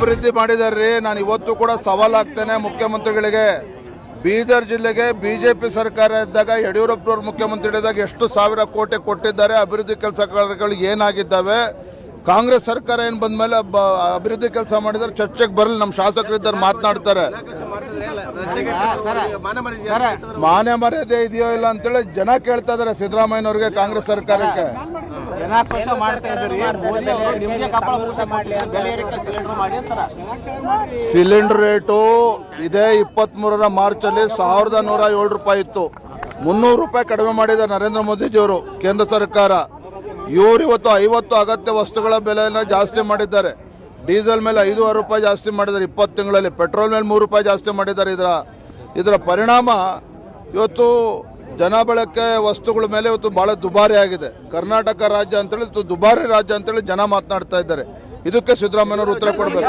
ಅಭಿವೃದ್ಧಿ ಮಾಡಿದಾರ್ರಿ ನಾನು ಇವತ್ತು ಕೂಡ ಸವಾಲಾಗ್ತೇನೆ ಮುಖ್ಯಮಂತ್ರಿಗಳಿಗೆ. ಬೀದರ್ ಜಿಲ್ಲೆಗೆ ಬಿಜೆಪಿ ಸರ್ಕಾರ ಇದ್ದಾಗ, ಯಡಿಯೂರಪ್ಪನವ್ರ ಮುಖ್ಯಮಂತ್ರಿ ಇದ್ದಾಗ ಎಷ್ಟು ಸಾವಿರ ಕೋಟಿ ಕೊಟ್ಟಿದ್ದಾರೆ. ಅಭಿವೃದ್ಧಿ ಕೆಲಸ ಕಾರ್ಯಗಳು ಏನಾಗಿದ್ದಾವೆ? ಕಾಂಗ್ರೆಸ್ ಸರ್ಕಾರ ಏನು ಬಂದ್ಮೇಲೆ ಬ- ಅಭಿವೃದ್ಧಿ ಕೆಲಸ ಮಾಡಿದರೆ ಚರ್ಚೆಗೆ ಬರಲಿ ನಮ್ಮ ಶಾಸಕರಿದ್ದಾರೆ, ಮಾತನಾಡ್ತಾರೆ. ಮಾನ್ಯ ಮರ್ಯಾದೆ ಇದೆಯೋ ಇಲ್ಲ ಅಂತೇಳಿ ಜನ ಕೇಳ್ತಾ ಇದಾರೆ ಸಿದ್ದರಾಮಯ್ಯನವ್ರಿಗೆ ಕಾಂಗ್ರೆಸ್ ಸರ್ಕಾರಕ್ಕೆ. ಜನಾಕ್ರೋಶ ಮಾಡ್ತಾ ಇದ್ರಿ ಮೋದಿ ಅವರು ನಿಮ್ಗೆ ಕಪಾಳ ಮೋಸ ಮಾಡ್ಲಿ ಬೆಲೆ ಏರಿಕೆ ಸಿಲಿಂಡರ್ ಮಾಡಿ ಅಂತಾರ? ಸಿಲಿಂಡರ್ ರೇಟು ಇದೇ ಇಪ್ಪತ್ತ್ ಮೂರರ ಮಾರ್ಚ್ ಅಲ್ಲಿ ಸಾವಿರದ ನೂರ ಏಳು ರೂಪಾಯಿ ಇತ್ತು. ಮುನ್ನೂರು ರೂಪಾಯಿ ಕಡಿಮೆ ಮಾಡಿದ ನರೇಂದ್ರ ಮೋದಿಜಿಯವರು ಕೇಂದ್ರ ಸರ್ಕಾರ. ಇವರು ಇವತ್ತು ಐವತ್ತು ಅಗತ್ಯ ವಸ್ತುಗಳ ಬೆಲೆಯನ್ನು ಜಾಸ್ತಿ ಮಾಡಿದ್ದಾರೆ. ಡೀಸೆಲ್ ಮೇಲೆ ಐದೂವರೆ ರೂಪಾಯಿ ಜಾಸ್ತಿ ಮಾಡಿದ್ದಾರೆ ಇಪ್ಪತ್ತು ತಿಂಗಳಲ್ಲಿ ಪೆಟ್ರೋಲ್ ಮೇಲೆ ಮೂರು ರೂಪಾಯಿ ಜಾಸ್ತಿ ಮಾಡಿದ್ದಾರೆ ಇದರ ಇದರ ಪರಿಣಾಮ ಇವತ್ತು ಜನ ಬಳಕೆ ವಸ್ತುಗಳ ಮೇಲೆ ಇವತ್ತು ಬಹಳ ದುಬಾರಿ ಆಗಿದೆ ಕರ್ನಾಟಕ ರಾಜ್ಯ ಅಂತೇಳಿ ಇವತ್ತು ದುಬಾರಿ ರಾಜ್ಯ ಅಂತೇಳಿ ಜನ ಮಾತನಾಡ್ತಾ ಇದ್ದಾರೆ ಇದಕ್ಕೆ ಸಿದ್ದರಾಮಯ್ಯನವರು ಉತ್ತರ ಕೊಡಬೇಕು.